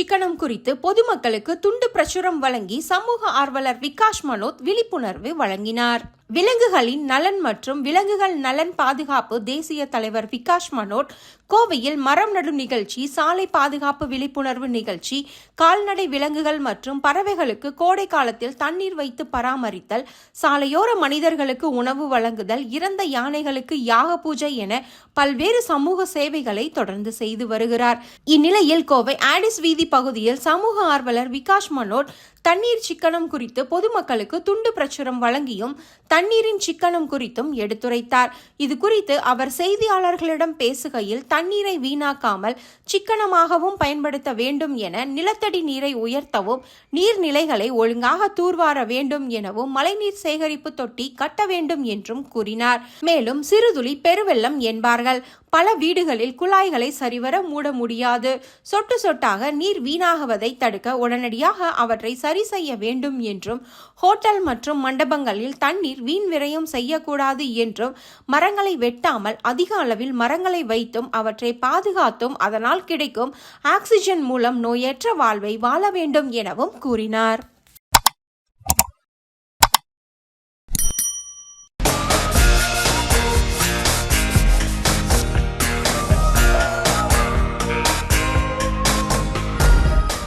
சிக்கனம் குறித்து பொதுமக்களுக்கு துண்டு பிரசுரம் வழங்கி சமூக ஆர்வலர் விகாஷ் மனோத் விழிப்புணர்வு வழங்கினார். விலங்குகளின் நலன் மற்றும் விலங்குகள் நலன் பாதுகாப்பு தேசிய தலைவர் விகாஷ் மனோட் கோவையில் மரம் நடும் நிகழ்ச்சி சாலை பாதுகாப்பு விழிப்புணர்வு நிகழ்ச்சி கால்நடை விலங்குகள் மற்றும் பறவைகளுக்கு கோடை காலத்தில் தண்ணீர் வைத்து பராமரித்தல் சாலையோர மனிதர்களுக்கு உணவு வழங்குதல் இறந்த யானைகளுக்கு யாக பூஜை என பல்வேறு சமூக சேவைகளை தொடர்ந்து செய்து வருகிறார். இந்நிலையில் கோவை ஆடிஸ் வீதி பகுதியில் சமூக ஆர்வலர் விகாஷ் மனோட் தண்ணீர் சிக்கனம் குறித்து பொதுமக்களுக்கு துண்டு பிரச்சுரம் வழங்கியும் தண்ணீரின் சிக்கனம் குறித்தும் எடுத்துரைத்தார். இது குறித்து அவர் செய்தியாளர்களிடம் பேசுகையில் தண்ணீரை வீணாக்காமல் சிக்கனமாகவும் பயன்படுத்த வேண்டும் என நிலத்தடி நீரை உயர்த்தவும் நீர்நிலைகளை ஒழுங்காக தூர்வார வேண்டும் எனவும் மழைநீர் சேகரிப்பு தொட்டி கட்ட வேண்டும் என்றும் கூறினார். மேலும் சிறுதுளி பெருவெள்ளம் என்பார்கள். பல வீடுகளில் குழாய்களை சரிவர மூட முடியாது. சொட்டு சொட்டாக நீர் வீணாகுவதை தடுக்க உடனடியாக அவற்றை சரி செய்ய வேண்டும் என்றும் ஹோட்டல் மற்றும் மண்டபங்களில் தண்ணீர் வீண் விரயம் செய்யக்கூடாது என்றும் மரங்களை வெட்டாமல் அதிக அளவில் மரங்களை வைத்தும் அவற்றை பாதுகாத்தும் அதனால் கிடைக்கும் ஆக்சிஜன் மூலம் நோயற்ற வாழ்வை வாழ வேண்டும் எனவும் கூறினார்.